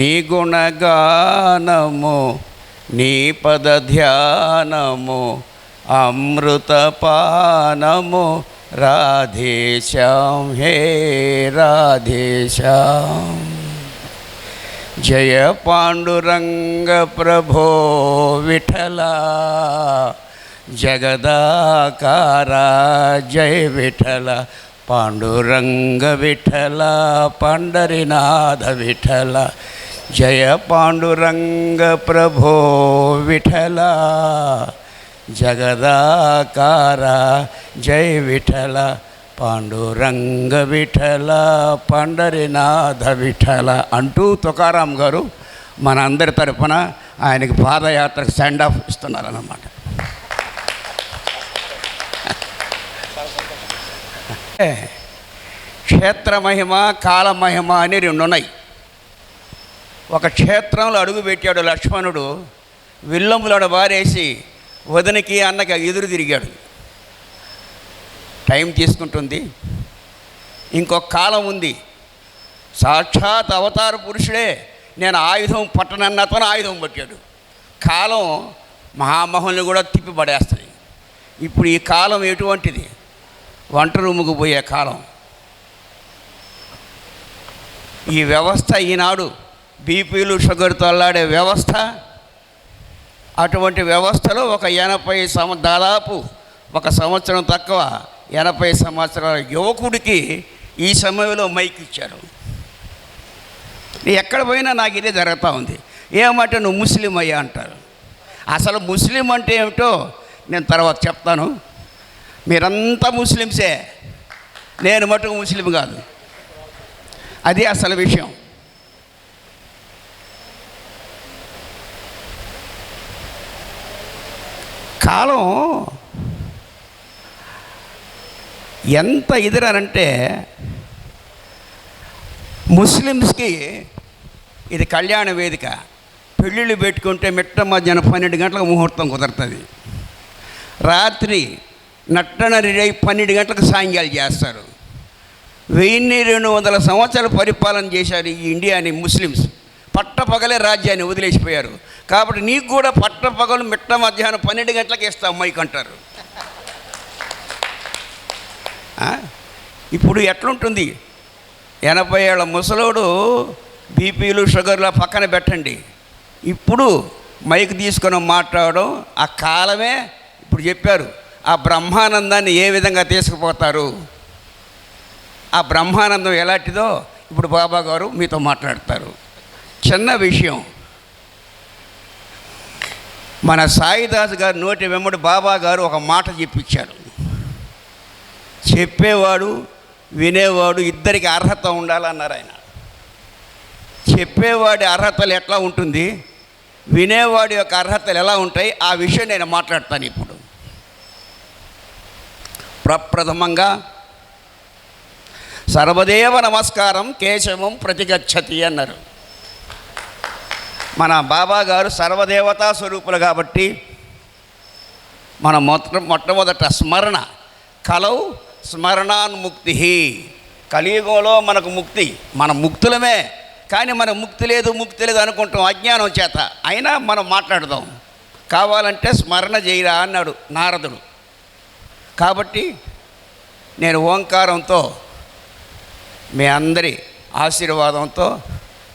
నీ గుణగానము నీ పద ధ్యానము అమృతపానము రాధేశ్యాం హే రాధేశ్యాం. జయ పాండురంగ ప్రభో విఠల జగదాకార జయ విఠల పాండురంగ విఠల పండరినాథ విఠల జయ పాండురంగ ప్రభో విఠల జగదాకారా జయ విఠల పాండురంగ విఠల పండరినాథ విఠల అంటూ తుకారాం గారు మన అందరి తరపున ఆయనకి పాదయాత్రకు సెండ్ ఆఫ్ ఇస్తున్నారన్నమాట. మహిమ కాల మహిమ అని రెండు ఉన్నాయి ఒక క్షేత్రంలో అడుగు పెట్టాడు లక్ష్మణుడు విల్లంబులను బారేసి వదనికి అన్నకి ఎదురు తిరిగాడు. టైం తీసుకుంటుంది. ఇంకొక కాలం ఉంది. సాక్షాత్ అవతార పురుషుడే. నేను ఆయుధం పట్టనన్నతను ఆయుధం పట్టాడు. కాలం మహామహుల్ని కూడా తిప్పి పడేస్తుంది ఇప్పుడు ఈ కాలం ఎటువంటిది? వంట రూముకు పోయే కాలం. ఈ వ్యవస్థ ఈనాడు బీపీలు షుగర్తో అల్లాడే వ్యవస్థ. అటువంటి వ్యవస్థలో ఒక ఎనభై సంవ దాదాపు ఒక సంవత్సరం తక్కువ ఎనభై సంవత్సరాల యువకుడికి ఈ సమయంలో మైక్ ఇచ్చారు. ఎక్కడ పోయినా నాకు ఇదే జరుగుతూ ఉంది. ఏమంటే నువ్వు ముస్లిం అయ్యా అంటారు. అసలు ముస్లిం అంటే ఏమిటో నేను తర్వాత చెప్తాను. మీరంతా ముస్లిమ్సే. నేను మటుకు ముస్లిం కాదు. అది అసలు విషయం. కాలం ఎంత ఎదురారంటే ముస్లిమ్స్కి ఇది కళ్యాణ వేదిక. పెళ్ళిళ్ళు పెట్టుకుంటే మిట్ట మధ్యాహ్నం పన్నెండు గంటలకు ముహూర్తం కుదురుతుంది. రాత్రి నట్టన రెడీ పన్నెండు గంటలకు సాయంకాలం చేస్తారు. వెయ్యి రెండు వందల సంవత్సరాలు పరిపాలన చేశారు ఈ ఇండియాని ముస్లిమ్స్. పట్టపగలే రాజ్యాన్ని వదిలేసిపోయారు. కాబట్టి నీకు కూడా పట్టపగలు మిట్ట మధ్యాహ్నం పన్నెండు గంటలకు ఇస్తాం అమ్మాయికి అంటారు. ఇప్పుడు ఎట్లుంటుంది? ఎనభై ఏళ్ళ ముసలోడు బీపీలు షుగర్లు పక్కన పెట్టండి. ఇప్పుడు మైక్ తీసుకొని మాట్లాడడం ఆ కాలమే ఇప్పుడు చెప్పారు. ఆ బ్రహ్మానందాన్ని ఏ విధంగా తీసుకుపోతారు? ఆ బ్రహ్మానందం ఎలాంటిదో ఇప్పుడు బాబా గారు మీతో మాట్లాడతారు. చిన్న విషయం. మన సాయిదాస్ గారు నోటి వెంబడి బాబా గారు ఒక మాట చెప్పించారు. చెప్పేవాడు వినేవాడు ఇద్దరికి అర్హత ఉండాలన్నారు ఆయన. చెప్పేవాడి అర్హతలు ఎట్లా ఉంటుంది? వినేవాడి యొక్క అర్హతలు ఎలా ఉంటాయి? ఆ విషయం నేను మాట్లాడతాను ఇప్పుడు. ప్రప్రథమంగా సర్వదేవ నమస్కారం కేశవం ప్రతిగచ్చతి అన్నారు. మన బాబా గారు సర్వదేవతా స్వరూపులు కాబట్టి మన మొట్ట మొట్టమొదట స్మరణ కలవు స్మరణాన్ముక్తి కలియుగంలో మనకు ముక్తి మన ముక్తులమే. కానీ మన ముక్తి లేదు ముక్తి లేదు అనుకుంటాం అజ్ఞానం చేత. అయినా మనం మాట్లాడదాం. కావాలంటే స్మరణ చేయరా అన్నాడు నారదుడు. కాబట్టి నేను ఓంకారంతో మీ అందరి ఆశీర్వాదంతో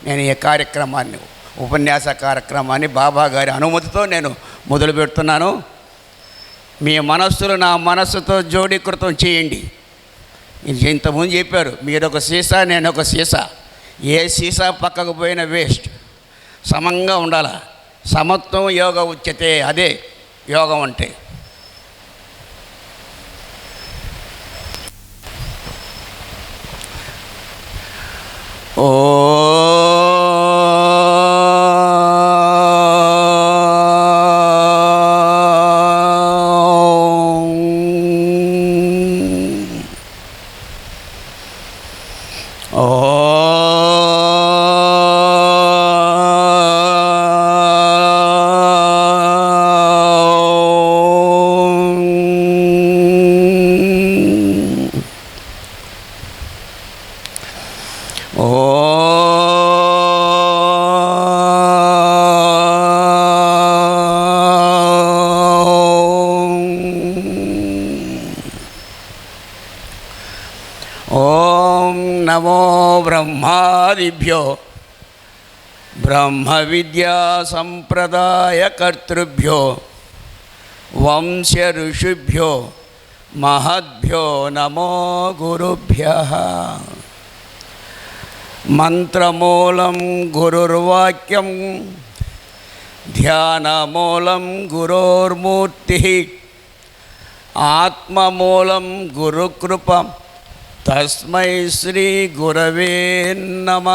నేను ఈ కార్యక్రమాన్ని ఉపన్యాస కార్యక్రమాన్ని బాబా గారి అనుమతితో నేను మొదలు పెడుతున్నాను. మీ మనస్సులు నా మనస్సుతో జోడీకృతం చేయండి. ఇది ఇంతకుముందు చెప్పారు మీరు ఒక సీసా నేను ఒక సీసా. ఏ సీసా పక్కకు పోయిన వేస్ట్. సమంగా ఉండాల. సమత్వం యోగ ఉచ్యతే అదే యోగం అంటే. ఓ బ్రహ్మాదిభ్యో బ్రహ్మ విద్యా సంప్రదాయకర్తృభ్యో వంశ ఋషిభ్యో మహద్భ్యో నమో గురుభ్య. మంత్రమూలం గురుర్వాక్యం ధ్యానమూలం గురోర్మూర్తి. ఆత్మమూలం గురుకృపం తస్మై శ్రీ గురవే నమ.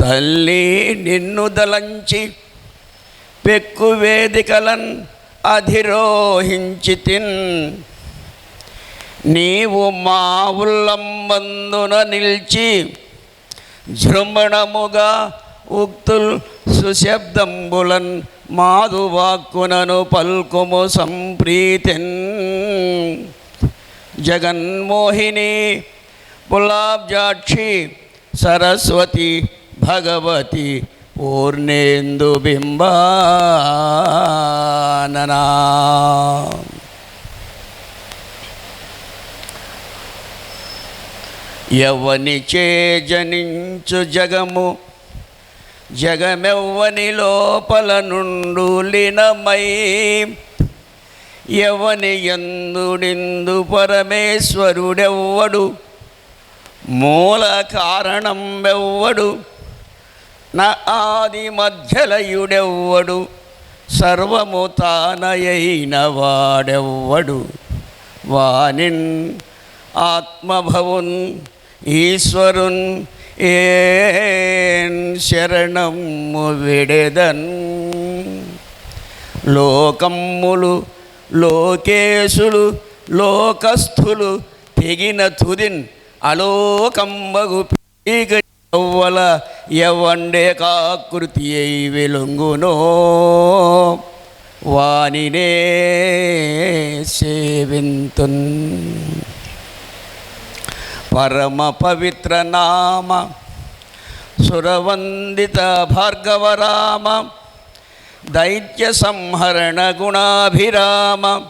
తల్లి నిన్ను దలంచి పెక్కు వేదికలన్ అధిరోహించి తిన్. నీవు మా ఉల్లంబందున నిలిచి జృంభణముగా ఉక్తుల్ సుశబ్దంబులన్ మాధువాక్కునను పల్కుము సంప్రీతిన్. జగన్మోహిని పులాబ్జాక్షి సరస్వతి భగవతి పూర్ణేందు బింబాననా. ఎవని చే జనించు జగము జగమెవ్వని లోపల నుండు లీనమై ఎవని ఎందుడిందు పరమేశ్వరుడెవ్వడు? మూల కారణం ఎవ్వడు నా ఆది మధ్యలయుడెవ్వడు? సర్వము తానయైన వాడెవ్వడు? వాణిన్ ఆత్మభవున్ ఈశ్వరున్ ఏన్ శరణము విడదన్ లోకమ్ములు లోకేశులు లోకస్థులు తెగిన తుదిన్ అలోకంబగు పీగవ్వల ఎవండే కాకృతి అయి వెలుంగునో వానినే సేవింతున్ పరమ పవిత్ర నామ. సురవందిత భార్గవరామ దైత్య సంహరణ గుణాభిరామ.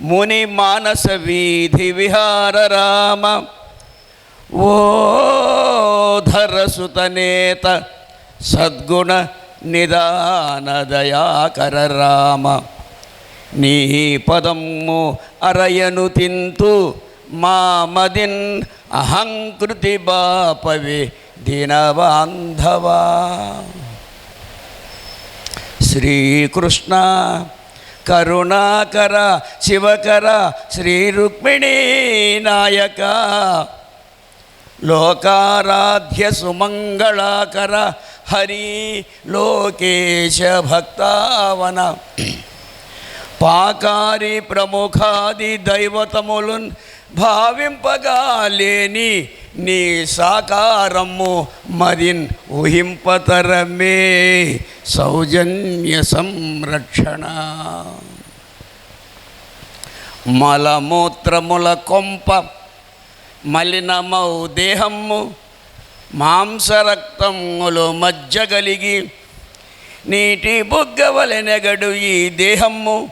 ముని మానస వీధి విహార రామ. ఓ ధరసుతనేత సద్గుణ నిదాన దయాకర రామ. నీ పదము అరయను తింతు मामदिन अहंकृती बापवे दीनबांधवा श्रीकृष्णा करुणाकर शिवकर श्री रुक्मिणी लोकाराध्य सुमङ्गलाकर हरि लोकेश भक्तावन। पाकारी प्रमुखादि दैवतमुलुन् భావింపగాలేని నీ సాకారము మరిన్ ఊహింపతరమే. సౌజన్య సంరక్షణ. మలమూత్రముల కొంప మలినమౌ దేహము మాంసరక్తములు మజ్జగలిగి నీటి బుగ్గవలెనగడు ఈ దేహము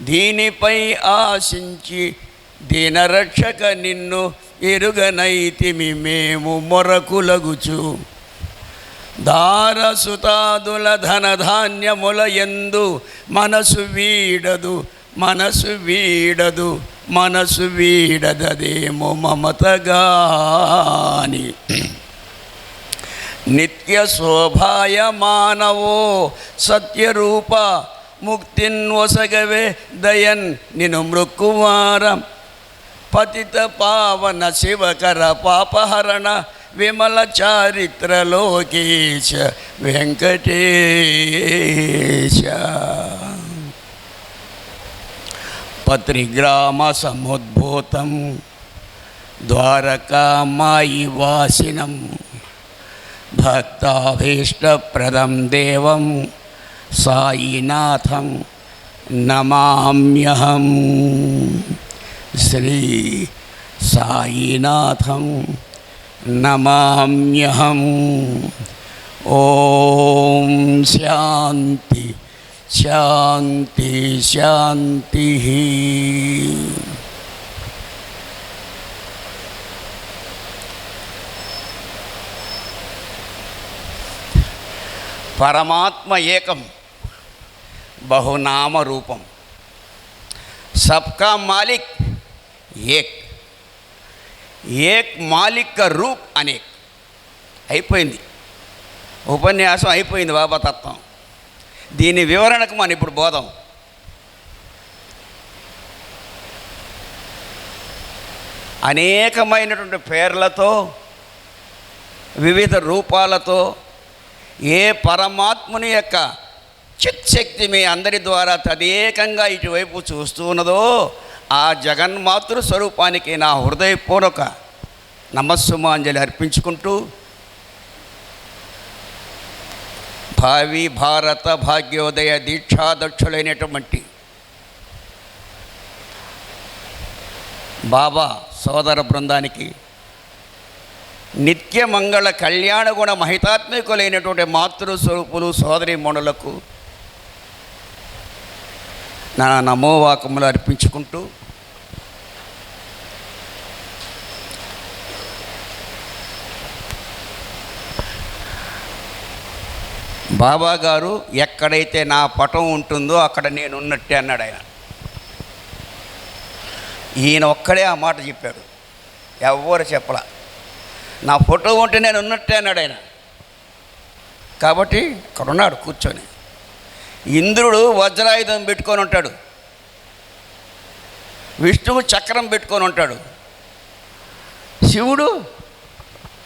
దీనిపై ఆశించి దీనరక్షక నిన్ను ఎరుగనైతిమి మేము మొరకులగుచు. దారసుతాదుల ధనధాన్యముల ఎందు మనసు వీడదు మనసు వీడదు మనసు వీడదదేమో మమతగాని. నిత్య శోభాయ మానవో సత్యరూప ముక్తిన్వసగవే దయన్ నిను మృక్కువారం. పతిత పావన శివకర పాపహరణ విమల చారిత్ర లోకేశ వెంకటేశ. పత్రిగ్రామ సముద్భూతం ద్వారకామాయి వాసినం భక్తాభీష్టప్రదం దేవం సాయినాథం నమామ్యహం. श्री साईनाथ नमाम्यहम्। ॐ शांति शांति शांति परमात्म एकम बहुनाम रूपम सबका मालिक ఏక్. ఏక్ మాలిక రూప్ అనేక్ అయిపోయింది. ఉపన్యాసం అయిపోయింది బాబాతత్వం దీని వివరణకు మనం ఇప్పుడు బోధం అనేకమైనటువంటి పేర్లతో వివిధ రూపాలతో ఏ పరమాత్ముని యొక్క చిత్శక్తి మీ అందరి ద్వారా తదేకంగా ఇటువైపు చూస్తూ ఉన్నదో ఆ జగన్మాతృ స్వరూపానికి నా హృదయపూర్వక నమస్సుమాంజలి అర్పించుకుంటూ భావి భారత భాగ్యోదయ దీక్షాదక్షులైనటువంటి బాబా సోదర బృందానికి నిత్య మంగళ కళ్యాణ గుణ మహితాత్మికులైనటువంటి మాతృస్వరూపులు సోదరి మణులకు నా నమోవాకములు అర్పించుకుంటూ బాబా గారు ఎక్కడైతే నా పటం ఉంటుందో అక్కడ నేను ఉన్నట్టే అన్నాడు ఆయన. ఈయన ఒక్కడే ఆ మాట చెప్పాడు. ఎవ్వరు చెప్పలా. నా ఫోటో ఉంటే నేను ఉన్నట్టే అన్నాడు ఆయన. కాబట్టి అక్కడ ఉన్నాడు కూర్చొని. ఇంద్రుడు వజ్రాయుధం పెట్టుకొని ఉంటాడు. విష్ణువు చక్రం పెట్టుకొని ఉంటాడు. శివుడు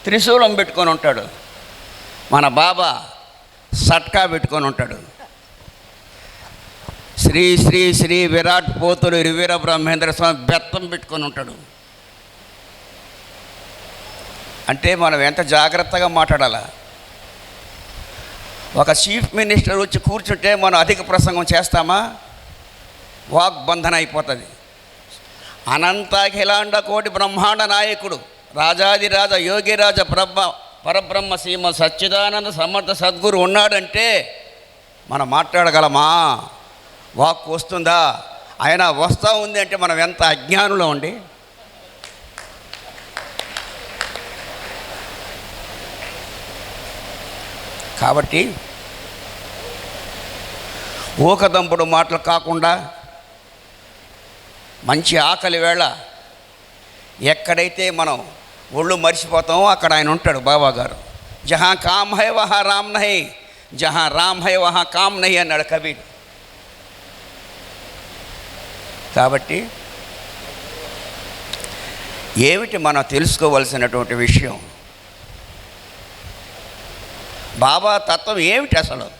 త్రిశూలం పెట్టుకొని ఉంటాడు. మన బాబా సట్కా పెట్టుకొని ఉంటాడు. శ్రీ శ్రీ శ్రీ విరాట్ పోతులు రివీర బ్రహ్మేంద్ర స్వామి బెత్తం పెట్టుకొని ఉంటాడు. అంటే మనం ఎంత జాగ్రత్తగా మాట్లాడాలా? ఒక చీఫ్ మినిస్టర్ వచ్చి కూర్చుంటే మనం అధిక ప్రసంగం చేస్తామా? వాగ్బంధన అయిపోతుంది. అనంతాఖిలాండ కోటి బ్రహ్మాండ నాయకుడు రాజాదిరాజ యోగిరాజ బ్రహ్మ పరబ్రహ్మ సీమ సచ్చిదానంద సమర్థ సద్గురు ఉన్నాడంటే మనం మాట్లాడగలమా? వాక్ వస్తుందా? ఆయన వస్తూ ఉంది అంటే మనం ఎంత అజ్ఞానంలో ఉండి? కాబట్టి ఊకదంపుడు మాటలు కాకుండా మంచి ఆకలి వేళ ఎక్కడైతే మనం ఒళ్ళు మర్చిపోతాం అక్కడ ఆయన ఉంటాడు బాబా గారు జహా కామ్ హై వహా రామ్ నహి జహా రామ్ హై వహా కామ్ నహి అన్నాడు కబీర్. కాబట్టి ఏమిటి మనం తెలుసుకోవలసినటువంటి విషయం? బాబా తత్వం ఏమిటి అసలు?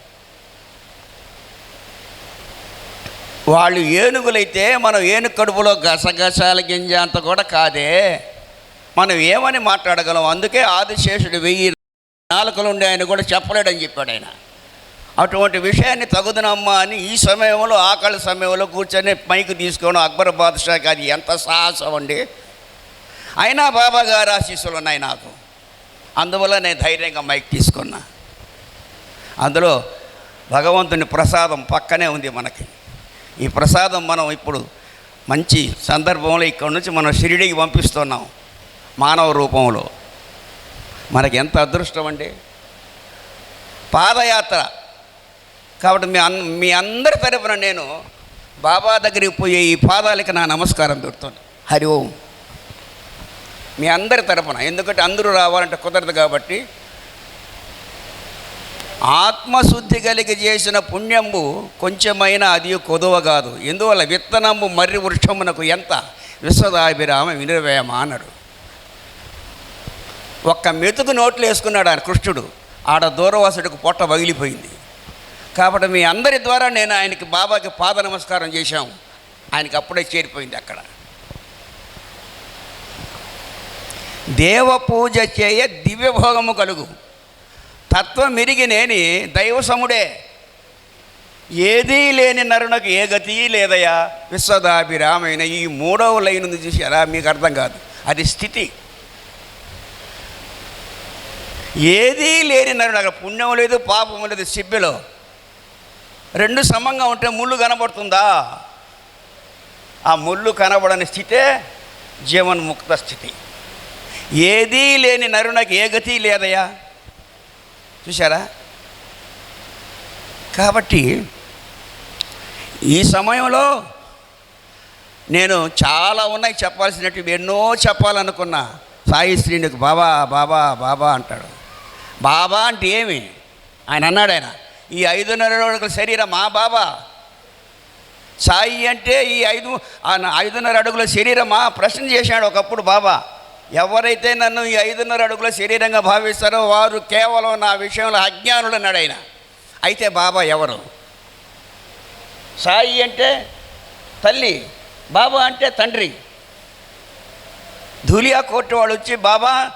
వాళ్ళు ఏనుగులైతే మనం ఏనుగు కడుపులో గసగసాల గింజ అంత కూడా కాదే. మనం ఏమని మాట్లాడగలం? అందుకే ఆదిశేషుడు వెయ్యి నాలుకలు ఉండే ఆయన కూడా చెప్పలేడని చెప్పాడు ఆయన. అటువంటి విషయాన్ని తగుదనమ్మా అని ఈ సమయంలో ఆకలి సమయంలో కూర్చొని పైకి తీసుకోవడం అక్బర్ బాద్షా అది ఎంత సాహసం అండి. అయినా బాబా గారు ఆశీస్సులు ఉన్నాయి నాకు. అందువల్ల నేను ధైర్యంగా మైక్ తీసుకున్నా. అందులో భగవంతుని ప్రసాదం పక్కనే ఉంది మనకి. ఈ ప్రసాదం మనం ఇప్పుడు మంచి సందర్భంలో ఇక్కడ నుంచి మనం షిరిడికి పంపిస్తున్నాం. మానవ రూపంలో. మనకి ఎంత అదృష్టం అండి? పాదయాత్ర. కాబట్టి మీ అన్ మీ అందరి తరపున నేను బాబా దగ్గరికి పోయే ఈ పాదాలకి నా నమస్కారం దొరుకుతుంది హరి ఓం. మీ అందరి తరపున. ఎందుకంటే అందరూ రావాలంటే కుదరదు కాబట్టి. ఆత్మశుద్ధి కలిగి చేసిన పుణ్యంబు కొంచెమైనా అది కొదువ కాదు. ఎందువల్ల? విత్తనంబు మర్రి వృక్షమునకు ఎంత? విశ్వదాభిరామ వినిర్వేమ అన్నాడు. ఒక్క మెతుకు నోట్లు వేసుకున్నాడు ఆయన కృష్ణుడు. ఆడ దూరవాసుడికి పొట్ట పగిలిపోయింది కాబట్టి మీ అందరి ద్వారా నేను ఆయనకి బాబాకి పాద నమస్కారం చేశాం ఆయనకి అప్పుడే చేరిపోయింది అక్కడ. దేవ పూజ చేయ దివ్యభోగము కలుగు. తత్వం మిరిగినేని దైవసముడే. ఏదీ లేని నరునకు ఏ గతి లేదయా? విశ్వదాభిరామైన ఈ మూడవ లైన్ చూసి ఎలా? మీకు అర్థం కాదు. అది స్థితి. ఏదీ లేని నరుడు. అక్కడ పుణ్యం లేదు పాపం లేదు సిబ్బిలో. రెండు సమంగా ఉంటే ముళ్ళు కనబడుతుందా? ఆ ముళ్ళు కనబడని స్థితే జీవన్ముక్త స్థితి. ఏదీ లేని నరునకు ఏ గతి లేదయా చూసారా కాబట్టి ఈ సమయంలో నేను చాలా ఉన్నాయి చెప్పాల్సినట్టు ఎన్నో చెప్పాలనుకున్నా. సాయి శ్రీనికి బాబా బాబా బాబా అంటాడు. బాబా అంటే ఏమి? ఆయన అన్నాడు ఆయన ఈ ఐదున్నర అడుగుల శరీరం మా బాబా. సాయి అంటే ఈ ఐదు ఆ ఐదున్నర అడుగుల శరీరమా ప్రశ్న చేశాడు ఒకప్పుడు బాబా. ఎవరైతే నన్ను ఈ ఐదున్నర అడుగుల శరీరంగా భావిస్తారో వారు కేవలం నా విషయంలో అజ్ఞానులు అన్నాడు ఆయన. అయితే బాబా ఎవరు? సాయి అంటే తల్లి బాబా అంటే తండ్రి. ధూలియా కోర్టు వాళ్ళు వచ్చి బాబా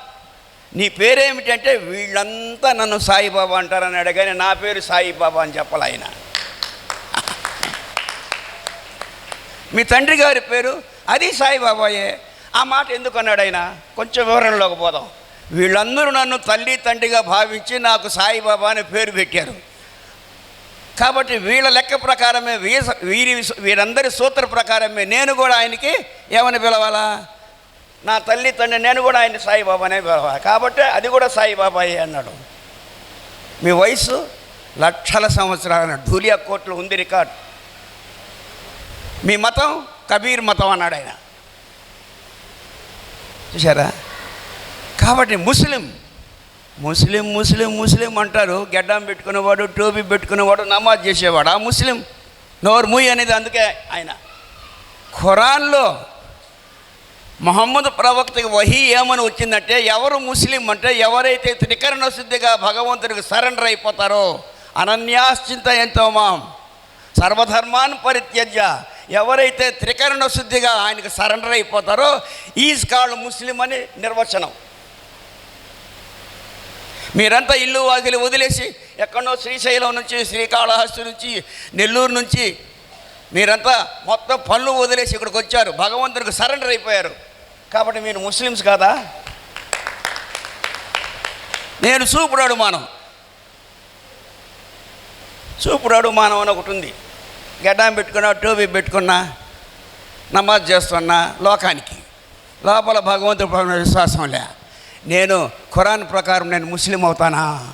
నీ పేరేమిటంటే వీళ్ళంతా నన్ను సాయిబాబా అంటారని కానీ నా పేరు సాయిబాబా అని చెప్పాలి ఆయన. మీ తండ్రి గారి పేరు అది సాయిబాబాయే. ఆ మాట ఎందుకు అన్నాడు ఆయన? కొంచెం వివరణలోకి పోదాం. వీళ్ళందరూ నన్ను తల్లి తండ్రిగా భావించి నాకు సాయిబాబా అని పేరు పెట్టారు. కాబట్టి వీళ్ళ లెక్క ప్రకారమే వీరి వీరందరి సూత్ర ప్రకారమే నేను కూడా ఆయనకి ఏమని పిలవాలా? నా తల్లి తండ్రి నేను కూడా ఆయన సాయిబాబానే పిలవాలి కాబట్టి అది కూడా సాయిబాబాయే అన్నాడు. మీ వయసు లక్షల సంవత్సరాలు ఢూలియా ధూలియా కోర్టులో ఉంది రికార్డ్. మీ మతం కబీర్ మతం అన్నాడు ఆయన. చూసారా కాబట్టి ముస్లిం ముస్లిం ముస్లిం ముస్లిం అంటారు. గెడ్డం పెట్టుకునేవాడు టోపీ పెట్టుకునేవాడు నమాజ్ చేసేవాడు. ఆ ముస్లిం నోరు ముయ్ అనేది అందుకే ఆయన. ఖురాన్లో మొహమ్మద్ ప్రవక్తకి వహి ఏమని వచ్చిందంటే ఎవరు ముస్లిం అంటే ఎవరైతే త్రికరణ శుద్ధిగా భగవంతుడికి సరెండర్ అయిపోతారో అనన్యాశ్చింత ఎంతో మాం. సర్వధర్మాన్ పరిత్యజ్య. ఎవరైతే త్రికరణ శుద్ధిగా ఆయనకు సరెండర్ అయిపోతారో ఈజ్ కాల్డ్ ముస్లిం అని నిర్వచనం. మీరంతా ఇల్లు వాకిలి వదిలేసి ఎక్కడో శ్రీశైలం నుంచి శ్రీకాళహస్తి నుంచి నెల్లూరు నుంచి మీరంతా మొత్తం పనులు వదిలేసి ఇక్కడికి వచ్చారు. భగవంతుడికి సరెండర్ అయిపోయారు. కాబట్టి మీరు ముస్లిమ్స్ కాదా? నేను చూపుడాడు మానం చూపుడాడు మానవ అని ఒకటి ఉంది. గడ్డం పెట్టుకున్నా టోపీ పెట్టుకున్నా నమాజ్ చేస్తున్నా లోకానికి. లోపల భగవంతుడు విశ్వాసం లే. నేను ఖురాన్ ప్రకారం నేను ముస్లిం అవుతానా?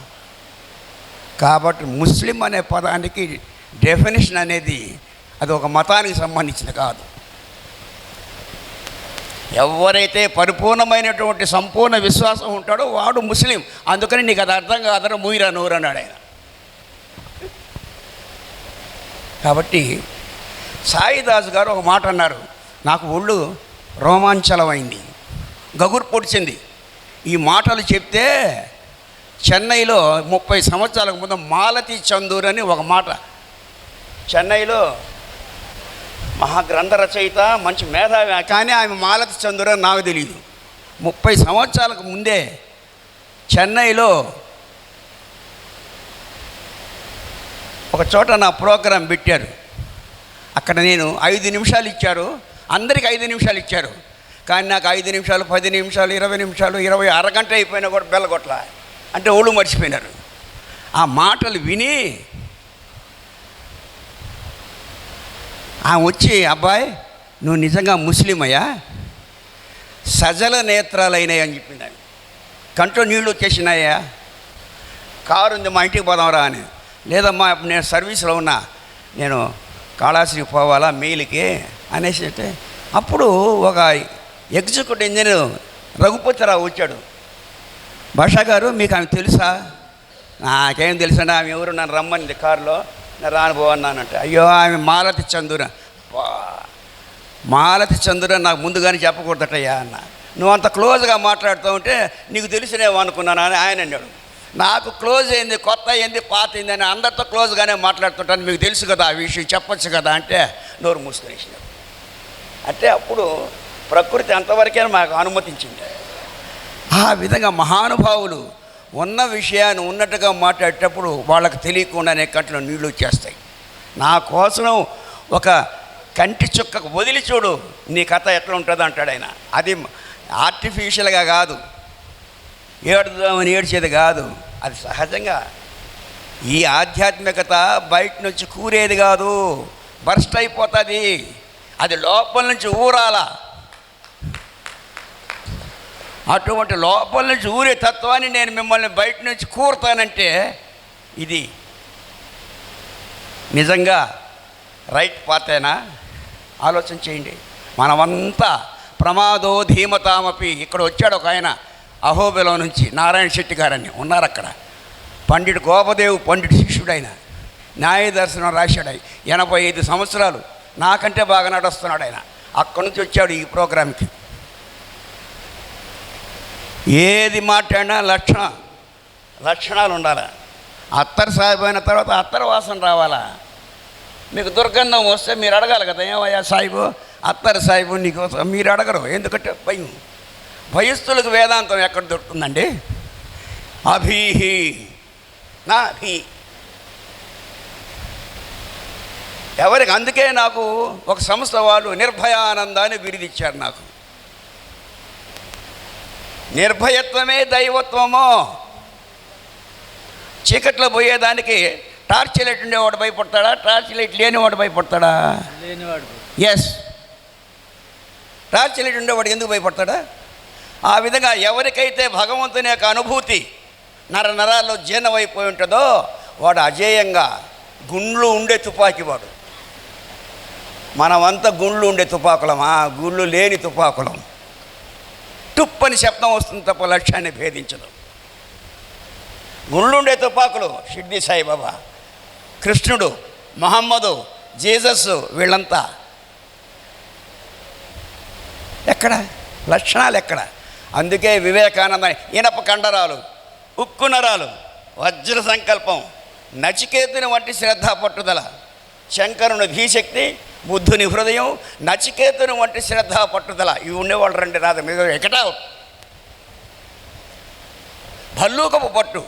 కాబట్టి ముస్లిం అనే పదానికి డెఫినేషన్ అనేది అది ఒక మతానికి సంబంధించింది కాదు. ఎవరైతే పరిపూర్ణమైనటువంటి సంపూర్ణ విశ్వాసం ఉంటాడో వాడు ముస్లిం. అందుకని నీకు అది అర్థం కాదని మూయిరా నూరు అన్నాడు ఆయన. కాబట్టి సాయిదాస్ గారు ఒక మాట అన్నారు. నాకు ఒళ్ళు రోమాంచలమైంది గగురు పొడిచింది. ఈ మాటలు చెప్తే చెన్నైలో ముప్పై సంవత్సరాలకు ముందు మాలతి చందూర్ అని ఒక మాట. చెన్నైలో మహాగ్రంథ రచయిత మంచి మేధావి కానీ ఆమె మాలతి చంద్ర నాకు తెలియదు ముప్పై సంవత్సరాలకు ముందే చెన్నైలో ఒక చోట నా ప్రోగ్రాం పెట్టారు. అక్కడ నేను ఐదు నిమిషాలు ఇచ్చారు. అందరికి ఐదు నిమిషాలు ఇచ్చారు. కానీ నాకు ఐదు నిమిషాలు పది నిమిషాలు ఇరవై నిమిషాలు ఇరవై అరగంట అయిపోయినా కూడా బెల్లగొట్ల. అంటే ఒళ్ళు మర్చిపోయినారు. ఆ మాటలు విని ఆమె వచ్చి అబ్బాయి నువ్వు నిజంగా ముస్లిం అయ్యా సజల నేత్రాలైనాయి అని చెప్పింది ఆమె కంట్లో నీళ్ళు వచ్చేసినాయా? కారు ఉంది మా ఇంటికి పోదాంరా అని. లేదమ్మా నేను సర్వీస్లో ఉన్నా. నేను కాళాశ్రీకి పోవాలా మెయిల్కి అనేసి అంటే అప్పుడు ఒక ఎగ్జిక్యూటివ్ ఇంజనీర్ రఘుపతిరావు వచ్చాడు. భాషా గారు మీకు ఆమె తెలుసా? నాకేం తెలుసండి ఆమె ఎవరు? నన్ను రమ్మనింది కారులో. రాను పోవన్నానంటే అయ్యో ఆమె మాలతి చందుర. మాలతి చందుర నాకు ముందుగానే చెప్పకూడదటయ్యా అన్న. నువ్వు అంత క్లోజ్గా మాట్లాడుతూ ఉంటే నీకు తెలిసినేవో అనుకున్నాను అని ఆయన అన్నాడు. నాకు క్లోజ్ అయింది కొత్త అయింది పాత అయింది అని అందరితో క్లోజ్గానే మాట్లాడుతుంటాను. మీకు తెలుసు కదా ఆ విషయం చెప్పచ్చు కదా అంటే నోరు మూసుకునేసినాడు అంటే అప్పుడు ప్రకృతి అంతవరకే మాకు అనుమతించింది. ఆ విధంగా మహానుభావులు ఉన్న విషయాన్ని ఉన్నట్టుగా మాట్లాడేటప్పుడు వాళ్ళకి తెలియకుండానే కంట్లో నీళ్ళు వచ్చేస్తాయి. నా కోసం ఒక కంటి చుక్కకు వదిలి చూడు నీ కథ ఎట్లా ఉంటుంది అంటాడు ఆయన. అది ఆర్టిఫిషియల్గా కాదు. ఏడుదామని ఏడ్చేది కాదు. అది సహజంగా. ఈ ఆధ్యాత్మికత బయట నుంచి కూరేది కాదు. బర్స్ట్ అయిపోతుంది. అది లోపల నుంచి ఊరాల. అటువంటి లోపల నుంచి ఊరే తత్వాన్ని నేను మిమ్మల్ని బయట నుంచి కూరుతానంటే ఇది. నిజంగా రైట్ పాతేనా? ఆలోచన చేయండి. మనమంతా ప్రమాదో ధీమతామపి. ఇక్కడ వచ్చాడు ఒక ఆయన అహోబిలో నుంచి నారాయణ శెట్టి గారని. ఉన్నారు అక్కడ. పండిట్ గోపదేవ్ పండిట్ శిష్యుడైన. న్యాయ దర్శనం రాశాడు ఎనభై ఐదు సంవత్సరాలు నాకంటే బాగా నడుస్తున్నాడు ఆయన. అక్కడి నుంచి వచ్చాడు ఈ ప్రోగ్రాంకి ఏది మాట్లాడినా లక్షణ లక్షణాలు ఉండాలి? అత్తరు సాహిబ్ అయిన తర్వాత అత్తరు వాసన రావాలా? మీకు దుర్గంధం వస్తే మీరు అడగాలి కదా ఏమయ్యా సాయిబు? అత్తరు సాయిబు నీకోసం మీరు అడగరు ఎందుకంటే భయం. భయస్థులకు వేదాంతం ఎక్కడ దొరుకుతుందండి? అభీహి నా భీ ఎవరికి? అందుకే నాకు ఒక సంస్థ వాళ్ళు నిర్భయానందాన్ని బిరుదిచ్చారు నాకు. నిర్భయత్వమే దైవత్వమో. చీకట్లో పోయేదానికి టార్చ్ లైట్ ఉండేవాడు భయపడతాడా? టార్చ్ లైట్ లేనివాడు భయపడతాడా? లేనివాడు ఎస్ టార్చ్ లైట్ ఉండేవాడు ఎందుకు భయపడతాడా? ఆ విధంగా ఎవరికైతే భగవంతుని యొక్క అనుభూతి నర నరాల్లో జీర్ణమైపోయి ఉంటుందో వాడు అజేయంగా గుండ్లు ఉండే తుపాకీ వాడు మనమంతా గుండ్లు ఉండే తుపాకులమా గుళ్ళు లేని తుపాకులం. టుప్పని శబ్దం వస్తుంది తప్ప లక్ష్యాన్ని భేదించదు. గుళ్ళుండే తుపాకులు షిడ్డి సాయిబాబా కృష్ణుడు మహమ్మదు జీసస్ వీళ్ళంతా. ఎక్కడ? లక్షణాలు ఎక్కడ అందుకే వివేకానంద ఇనప కండరాలు ఉక్కు నరాలు వజ్ర సంకల్పం నచికేతుని వంటి శ్రద్ధ పట్టుదల శంకరుని భీశక్తి బుద్ధుని హృదయం నచికేతుని వంటి శ్రద్ధ పట్టుదల. ఇవి ఉండేవాళ్ళు రండి రాదు. మీద ఎక్కటా భల్లూకపు పట్టు.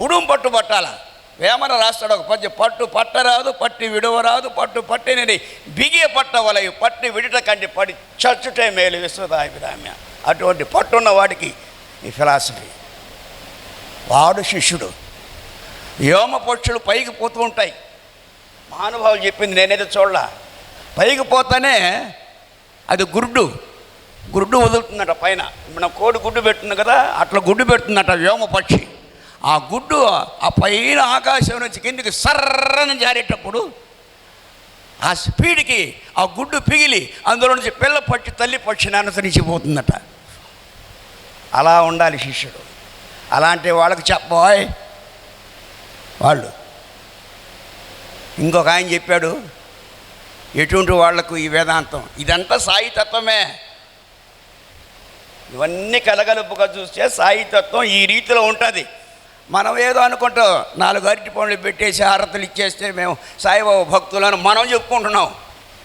ఉడుం పట్టు పట్టాల. వేమన రాస్తాడు ఒక పద్యం. పట్టు పట్టరాదు పట్టి విడవరాదు పట్టు పట్టినని బిగే పట్టవలయు పట్టి విడిట కంటి పడి చచ్చుటే మేలు విశ్వదాభిరామ్య అటువంటి పట్టున్న వాడికి ఈ ఫిలాసఫీ. వాడు శిష్యుడు. వ్యోమ పక్షులు పైకి పోతూ ఉంటాయి. మహానుభావులు చెప్పింది నేనైతే చూడలా. పైకి పోతానే అది గుడ్డు. గుడ్డు వదులుతుందట పైన. మన కోడి గుడ్డు పెడుతుంది కదా అట్లా గుడ్డు పెడుతుందట వ్యోమ పక్షి. ఆ గుడ్డు ఆ పైన ఆకాశం నుంచి కిందికి సర్రని జారేటప్పుడు ఆ స్పీడ్కి ఆ గుడ్డు పిగిలి అందులో నుంచి పిల్ల పక్షి తల్లి పక్షిని అనుసరించిపోతుందట. అలా ఉండాలి శిష్యుడు. అలాంటి వాళ్ళకి చెప్పబోయ్ వాళ్ళు. ఇంకొక ఆయన చెప్పాడు ఎటువంటి వాళ్ళకు ఈ వేదాంతం? ఇదంతా సాయి తత్వమే ఇవన్నీ కలగలుపుగా చూస్తే సాయి తత్వం ఈ రీతిలో ఉంటుంది. మనం ఏదో అనుకుంటాం నాలుగు అరటి పండ్లు పెట్టేసి హారతులు ఇచ్చేస్తే మేము సాయిబాబా భక్తులను మనం చెప్పుకుంటున్నాం.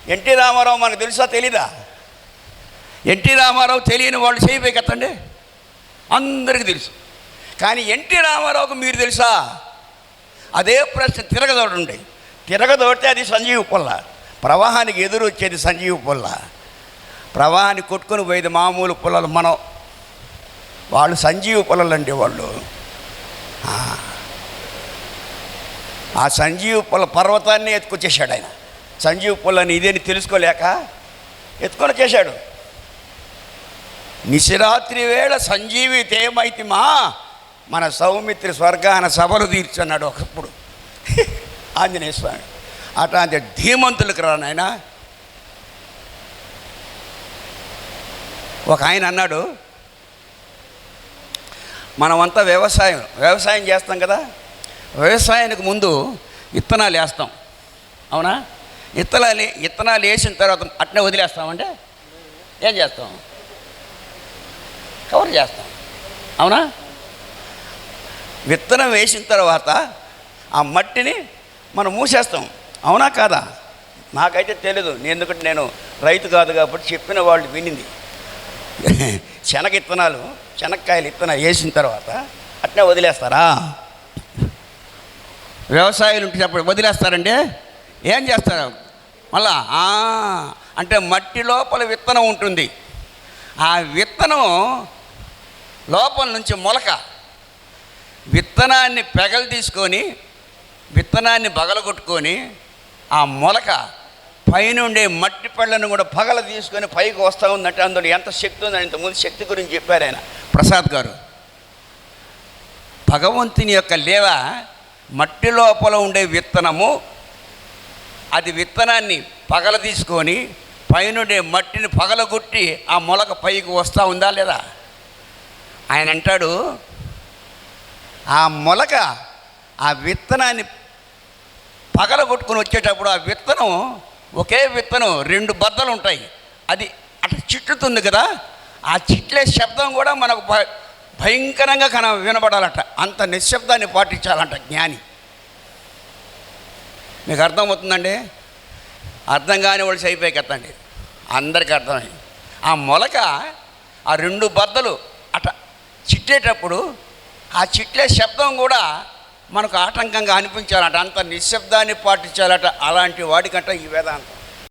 ఎన్టీ రామారావు మనకు తెలుసా తెలీదా? ఎన్టీ రామారావు తెలియని వాళ్ళు చేయబోయి కదండి? అందరికీ తెలుసు. కానీ ఎన్టీ రామారావుకు మీరు తెలుసా? అదే ప్రశ్న తిరగదోడండి. తిరగదోడితే అది సంజీవ్ పుల్ల ప్రవాహానికి ఎదురు వచ్చేది సంజీవ పుల్ల. ప్రవాహాన్ని కొట్టుకొని పోయేది మామూలు పుల్లలు మనం. వాళ్ళు సంజీవ పుల్లలు అండి వాళ్ళు. ఆ. సంజీవ పుల్ల పర్వతాన్ని ఎత్తుకొచ్చేసాడు ఆయన. సంజీవ పుల్లని ఇదేని తెలుసుకోలేక ఎత్తుకొని చేశాడు నిశరాత్రి వేళ సంజీవి తేమైతిమా మన సౌమిత్రి స్వర్గాన సభలు తీర్చున్నాడు ఒకప్పుడు. ఆంజనేయ స్వామి. అట్లాంటి ధీమంతులకు రా నాయన. ఒక ఆయన అన్నాడు మనమంతా వ్యవసాయం వ్యవసాయం చేస్తాం కదా వ్యవసాయానికి ముందు విత్తనాలు వేస్తాం. అవునా? విత్తనాలు విత్తనాలు వేసిన తర్వాత అట్నే వదిలేస్తామంటే ఏం చేస్తాం? కవర్ చేస్తాం. అవునా? విత్తనం వేసిన తర్వాత ఆ మట్టిని మనం మూసేస్తాం. అవునా కాదా? నాకైతే తెలియదు నేను ఎందుకంటే నేను రైతు కాదు కాబట్టి చెప్పిన వాళ్ళు వినింది. శనగ ఇత్తనాలు శనక్కాయలు విత్తనాలు వేసిన తర్వాత అట్నే వదిలేస్తారా? వ్యవసాయాలు ఉంటేటప్పుడు వదిలేస్తారండి? ఏం చేస్తారు? మళ్ళా అంటే మట్టి లోపల విత్తనం ఉంటుంది. ఆ విత్తనం లోపల నుంచి మొలక విత్తనాన్ని పెగలు తీసుకొని విత్తనాన్ని బగలగొట్టుకొని ఆ మొలక పైనుండే మట్టి పళ్ళను కూడా పగల తీసుకొని పైకి వస్తూ ఉందంటే అందులో ఎంత శక్తి ఉందని ఇంతకుముందు శక్తి గురించి చెప్పారు ఆయన. ప్రసాద్ గారు భగవంతుని యొక్క లేవ మట్టి లోపల ఉండే విత్తనము అది విత్తనాన్ని పగల తీసుకొని పైనుండే మట్టిని పగలగొట్టి ఆ మొలక పైకి వస్తూ ఉందా లేదా? ఆయన అంటాడు ఆ మొలక ఆ విత్తనాన్ని పగలగొట్టుకుని వచ్చేటప్పుడు ఆ విత్తనం ఒకే విత్తనం రెండు బద్దలు ఉంటాయి అది అటు చిట్టుతుంది కదా ఆ చిట్లే శబ్దం కూడా మనకు భయంకరంగా కన వినబడాలట. అంత నిశ్శబ్దాన్ని పాటించాలంట జ్ఞాని. మీకు అర్థమవుతుందండి? అర్థం కాని వాళ్ళు అయిపోయి కత్తండి అందరికీ అర్థమైంది ఆ మొలక ఆ రెండు బద్దలు అట చిట్టేటప్పుడు ఆ చిట్లే శబ్దం కూడా మనకు ఆటంకంగా అనిపించాలట అంత నిశ్శబ్దాన్ని పాటించాలట అలాంటి వాడికంట ఈ వేదాంతం.